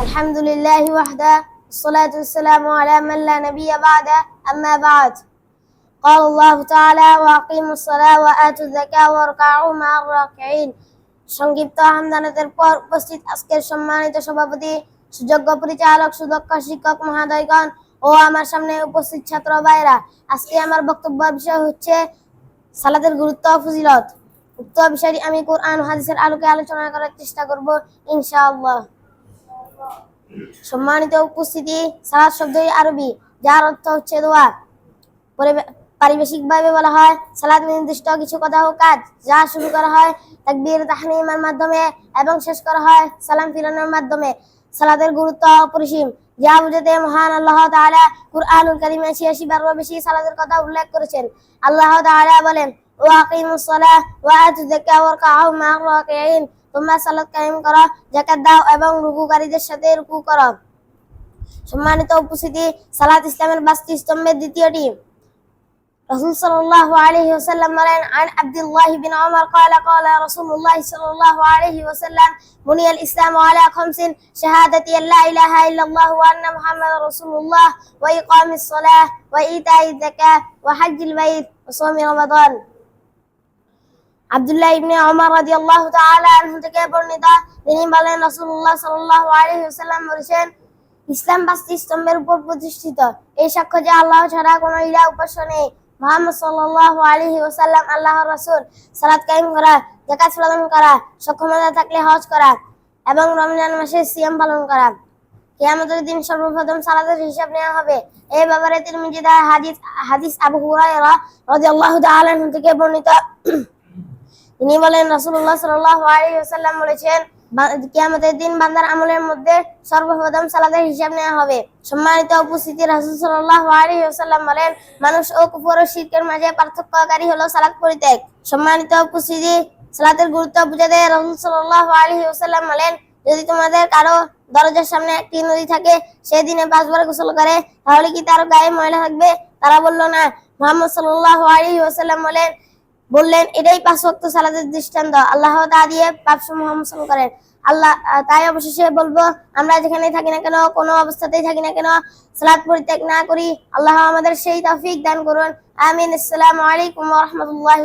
الحمد لله وحده والصلاة والسلام على من لا نبي بعده أما بعد قال الله تعالى وأقيموا الصلاة وآتوا الزكاة واركعوا مع الراكعين সংক্ষিপ্ত হামদানাতের পর উপস্থিত আজকের সম্মানিত সভাপতি সুযোগ্য পরিচালক সুদক্ষ শিক্ষক মহাদয়গণ ও আমার সামনে উপস্থিত ছাত্র ভাইরা আজকে আমার বক্তব্য বিষয় হচ্ছে সালাতের গুরুত্ব ও ফজিলত উক্ত বিষয়টি আমি কোরআন ও হাদিসের আলোকে আলোচনা করার চেষ্টা করব ইনশাআল্লাহ সম্মানিত উপস্থিতি সালাত শব্দই আরবি, যার অর্থ হচ্ছে দোয়া। পারিবেশিকভাবে বলা হয়, সালাদ নির্দিষ্ট কিছু কথা ও কাজ, যা শুরু করা হয় তাকবীর তাহমিমের মাধ্যমে এবং শেষ করা হয় সালাম ফিরানোর মাধ্যমে। সালাদের গুরুত্ব অপরিসীম। যা বুঝাতে মহান আল্লাহ তাআলা কুরআনুল কারীমে 86 বারও বেশি সালাদের কথা উল্লেখ করেছেন। আল্লাহ তাআলা বলেন, ওয়া আকিমুস সালাহ ওয়া আতু যাকাত ওয়ারকাউ মা'আর রাকিঈন। তোমরা সালাত কায়েম করো যাকাত দাও এবং রুকুকারীদের সাথে রুকু করো সম্মানিত উপস্থিতি সালাত ইসলামের বাস্তি স্তম্ভের দ্বিতীয়টি رسول صلى الله عليه وسلم مرين عن عبد الله بن عمر قال قال رسول الله صلى الله عليه وسلم بني الإسلام على خمس شهادة أن لا إله إلا الله وأن محمد رسول الله وإقام الصلاة وإيتاء الزكاة وحج البيت وصوم رمضان আব্দুল্লাহ ইবনে ওমর রাদিয়াল্লাহু তাআলা আনহু থেকে বর্ণিত, তিনি বলেন, রাসূলুল্লাহ সাল্লাল্লাহু আলাইহি ওয়াসাল্লাম বলেছেন, ইসলাম পাঁচটি স্তম্ভের উপর প্রতিষ্ঠিত। এই সাক্ষ্য যে আল্লাহ ছাড়া কোনো ইলা উপাস্য নেই। সাল্লাল্লাহু আলাইহি ওয়াসাল্লাম আল্লাহর রাসূল। সালাত কায়েম করা, যাকাত প্রদান করা, সক্ষমতা থাকলে হজ করা এবং রমজান মাসে সিয়াম পালন করা। কিয়ামতের দিন সর্বপ্রথম সালাতের হিসাব নেওয়া হবে। এই ব্যাপারে তিরমিজিতে হাদিস হাদিস আবু হুরায়রা রাদিয়াল্লাহু তাআলা থেকে বর্ণিত। তিনি বলেন আলাইহি ওয়াসাল্লাম বলেছেন কিয়ামতের দিন বান্দার আমলের মধ্যে সর্বপ্রথম সালাতের হিসাব নেওয়া হবে। সম্মানিত উপস্থিতি, রাসূল সাল্লাল্লাহু আলাইহি ওয়াসাল্লাম বলেন, মানুষ ও কুফর ও শিরকের মাঝে পার্থক্যকারী হলো সালাত পরিত্যাগ। সম্মানিত উপস্থিতি, সালাতের গুরুত্ব বুঝাতে রাসূল সাল্লাল্লাহু আলাইহি ওয়াসাল্লাম বলেন, যদি তোমাদের কারও দরজার সামনে একটি নদী থাকে সেই দিনে পাঁচবার গোসল করে, তাহলে কি তার গায়ে ময়লা থাকবে? তারা বলল, না। মোহাম্মদ সাল্লাল্লাহু আলাইহি ওয়াসাল্লাম বলেন বললেন, এটাই পাঁচ ওয়াক্ত সালাদের দৃষ্টান্ত। আল্লাহ তা দিয়ে পাপ সমূহ মোচন করেন। আল্লাহ তাই অবশেষে বলব, আমরা যেখানে থাকি না কেন, কোনো অবস্থাতেই থাকি না কেন, সালাদ পরিত্যাগ না করি। আল্লাহ আমাদের সেই তফিক দান করুন। আমিন। আসসালামু আলাইকুম রহমতুল্লাহ